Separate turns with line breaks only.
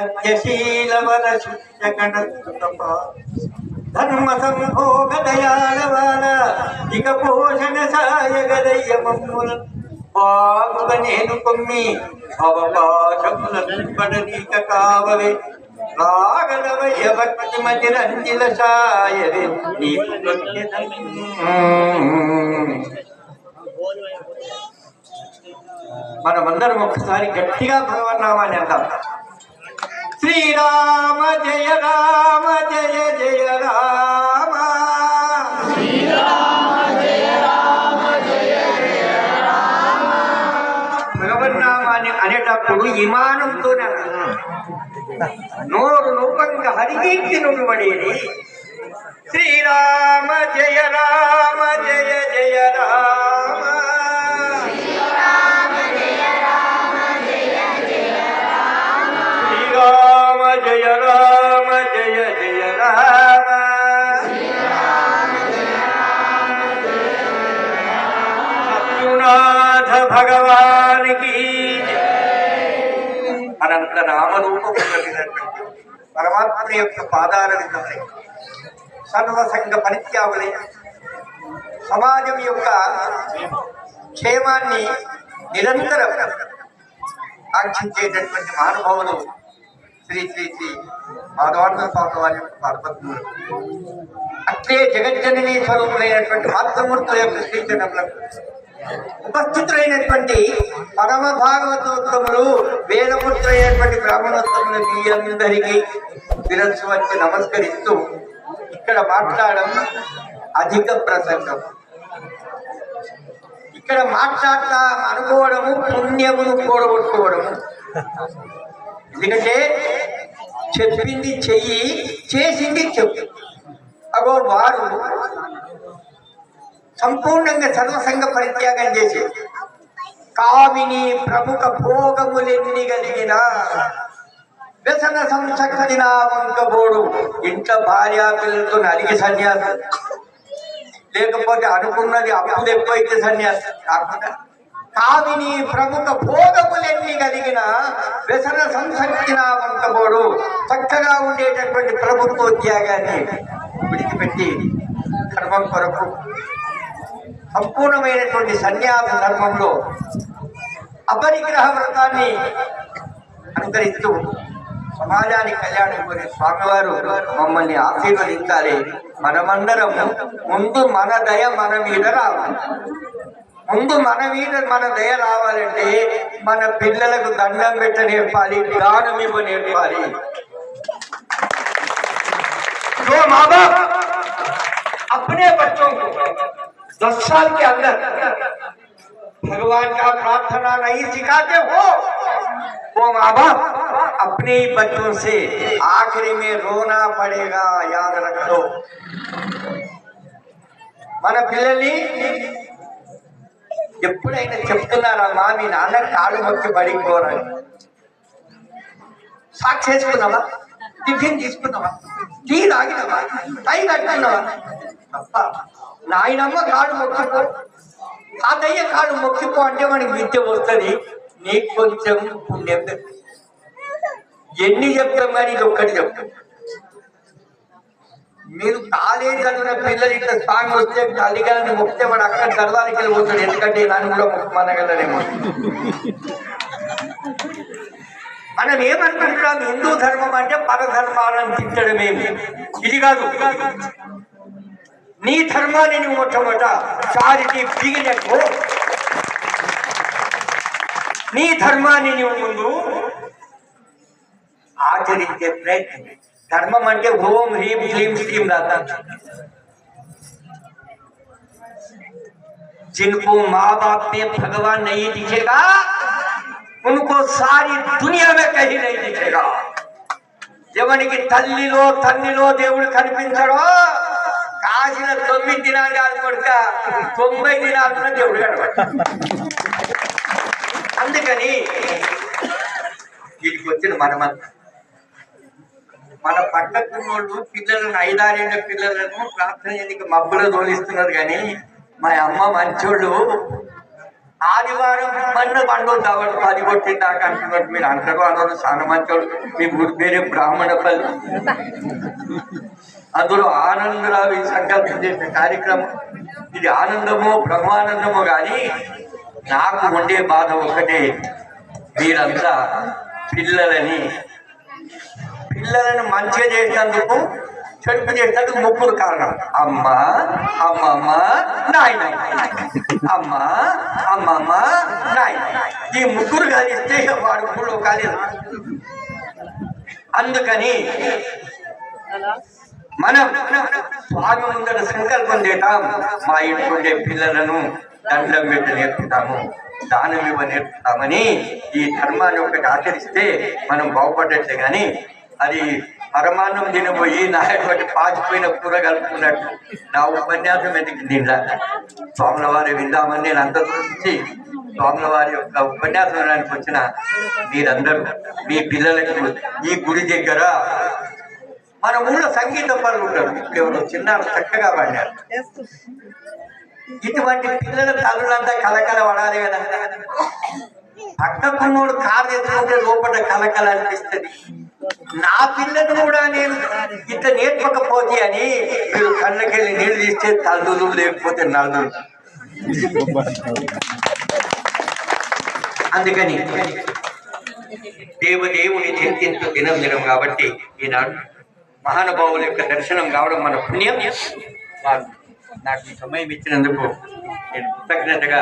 సత్యశీలవల శిక్షకణ ధర్మ సంభోగ దయాళవాల ఇక పోషణ సాయగదయ్య మమ్ముల బాగుగా నేను కొమ్మి అవకాశముల పడనీక కావలే రాగలవయ్య భక్తి మతి రంజిల సాయవే నీకు మనమందరం ఒకసారి గట్టిగా భగవన్నామాన్ని అంటాం శ్రీరామ జయ రామ జయ జయ రామ భగవన్నామాన్ని అనేటప్పుడు విమానంతో నోరు లోపంగా హరికీర్తి నుండి పడేది. శ్రీరామ జయ భగవానికి. అనంత నామరూపము కలిగినటువంటి పరమాత్మ యొక్క పాదాలను విధమై సర్వసంగ పరిత్యాగులై సమాజం యొక్క క్షేమాన్ని నిరంతరం ఆక్షించేటటువంటి మహానుభావులు శ్రీ శ్రీ శ్రీ మాధవానంద స్వామి వారి యొక్క పార్వతులు అట్లే జగజ్జననీ స్వరూపులైనటువంటి మాతృమూర్తుల యొక్క శ్రీచరణములకు ఉపస్థితులైనటువంటి పరమ భాగవతోత్తములు వేదపుత్రులైనటువంటి బ్రాహ్మణోత్తములు మీ అందరికీ శిరస్సు వచ్చి నమస్కరిస్తూ ఇక్కడ మాట్లాడడం అధిక ప్రసంగం. ఇక్కడ మాట్లాడతా అనుకోవడము పుణ్యమును కూడగొట్టుకోవడము. ఎందుకంటే చెప్పింది చెయ్యి చేసింది చెప్పు. అగో వారు సంపూర్ణంగా సర్వసంగ పరిత్యాగం చేసి కామిని ప్రముఖ భోగములెన్ని కలిగిన వ్యసన సంశక్తిన వంకబోడు ఇంట్లో భార్య పిల్లలతో నలిగి సన్యాసం. లేకపోతే అనుకున్నది అప్పులు ఎక్కువైతే సన్యాసం. కాకుండా కామిని ప్రముఖ భోగములన్నీ కలిగిన వ్యసన సంసక్తి వంకబోడు చక్కగా ఉండేటటువంటి ప్రభుత్వోద్యోగాన్ని విడిచిపెట్టి కర్మం కొరకు సంపూర్ణమైనటువంటి సన్యాస ధర్మంలో అపరిగ్రహ వ్రతాన్ని అనుకరిస్తూ సమాజానికి కళ్యాణం కోరే స్వామివారు మమ్మల్ని ఆశీర్వదించాలి. మనమందరం ముందు మన దయ మన మీద రావాలి. ముందు మన మీద మన దయ రావాలంటే మన పిల్లలకు దండం పెట్ట నేర్పాలి దానం ఇవ్వ నేర్పాలి. అప్పుడే బచ్చోం दस साल के अंदर भगवान का प्रार्थना नहीं सिखाते हो वो माँ बाप अपने ही बच्चों से आखिरी में रोना पड़ेगा याद रखो మన పిల్లల్ని ఎప్పుడైనా చెప్తున్నారా మా మీ నాన్న కాళ్ళు మొక్కి బడికి పోరని సాక్షి చేసుకున్నావా టిఫిన్ తీసుకున్నావా? టీ తాగినవా? టై కట్టుకున్నావా తప్ప నాయనమ్మ కాడు మొక్కిపో. తాతయ్య కాడు మొక్కిపో అంటే మనకి విద్య వస్తుంది. నీకు కొంచెం పుణ్యం. ఎన్ని చెప్తాం కానీ ఇది ఒక్కటి చెప్తాం. మీరు కాలేజ్ చదివిన పిల్లలు ఇట్లా స్వామి వస్తే తల్లిగారిని మొక్కితే వాడు అక్కడ గర్వానికి వెళ్ళిపోతాడు. ఎందుకంటే నన్ను కూడా మొక్కమనగలరేమో మనం ఏమనుకుంటున్నాం హిందూ ధర్మం అంటే పరధర్మాలను తిట్టడమేమి ఇది కాదు నీ ధర్మాన్ని నువ్వు మొట్టమొదట చారిటీ బిగినట్టు నీ ధర్మాన్ని నువ్వు ముందు ఆచరించే ప్రయత్నం చేయి. ధర్మం అంటే ఓం హ్రీం క్లీం శ్రీం రాత जिनको माँ बाप में भगवान नहीं दिखेगा उनको सारी दुनिया में कहीं नहीं दिखेगा ఎవరికి తల్లిలో తల్లిలో దేవుడు కనిపించడో కాసిన తొమ్మిది దినాలు కాదు కొడుక తొంభై దినాలు దేవుడు కనబడ అందుకని వీటికి వచ్చిన మనమంతా మన పక్కకున్న వాళ్ళు పిల్లలను ఐదారేళ్ల పిల్లలను ప్రార్థన చేయడానికి మబ్బులో తోలిస్తున్నారు కానీ మా అమ్మ మంచోళ్ళు ఆదివారం మన్న పండు దవడు పది కొట్టింది దాకా అంటున్నారు మీరు అంటారు అనరు చాలా మీ ఊరి పేరే బ్రాహ్మణ పల్లి. అందులో ఆనందరావు ఈ సంకల్పం చేసిన కార్యక్రమం. ఇది ఆనందమో బ్రహ్మానందమో కానీ నాకు ఉండే బాధ ఒకటే మీరంతా పిల్లలని పిల్లలను మంచిగా చేసేందుకు చెడుపు చేసేందుకు ముగ్గురు కారణం. అమ్మ అమ్మమ్మ నాయన అమ్మ అమ్మమ్మ నాయన ఈ ముగ్గురు కలిస్తే వాడు ఇప్పుడు కాలేదు. అందుకని మనం స్వామి ముందర సంకల్పం చేద్దాం. మా ఇంట్లో ఉండే పిల్లలను దండం పెట్ట నేర్పుతాము దానం ఇవ్వ నేర్పుతామని ఈ ధర్మాన్ని ఒకటి ఆచరిస్తే మనం బాగుపడ్డట్లే కానీ అది పరమాన్నం తినబోయి నాయటువంటి పాచిపోయిన కూర కలుపుకున్నట్టు నా ఉపన్యాసం ఎందుకు దీంట్లో స్వాముల వారి విందామని నేను అంత చూసి స్వాముల వారి యొక్క ఉపన్యాసం వినడానికి వచ్చిన మీరందరూ మీ పిల్లలకు ఈ గుడి దగ్గర మన ఊళ్ళో సంగీత పనులు ఉంటారు. ఎవరు చిన్నారు చక్కగా పాడారు. ఇటువంటి పిల్లల తల్లులంతా కలకల పడాలి కదా. పక్కకున్నోడు కారు తెచ్చుకుంటే లోపల కలకల అనిపిస్తుంది. నా పిల్లను కూడా నేను ఇంత నేర్పకపోతే అని వీళ్ళు కళ్ళకెళ్ళి నీళ్ళు తీస్తే తల్లులు లేకపోతే నల్లులు అందుకని దేవదేవుని చింతించు దినం దినం కాబట్టి ఈనాడు మహానుభావుల యొక్క దర్శనం కావడం మన పుణ్యం. వారు నాకు సమయం ఇచ్చినందుకు నేను కృతజ్ఞతగా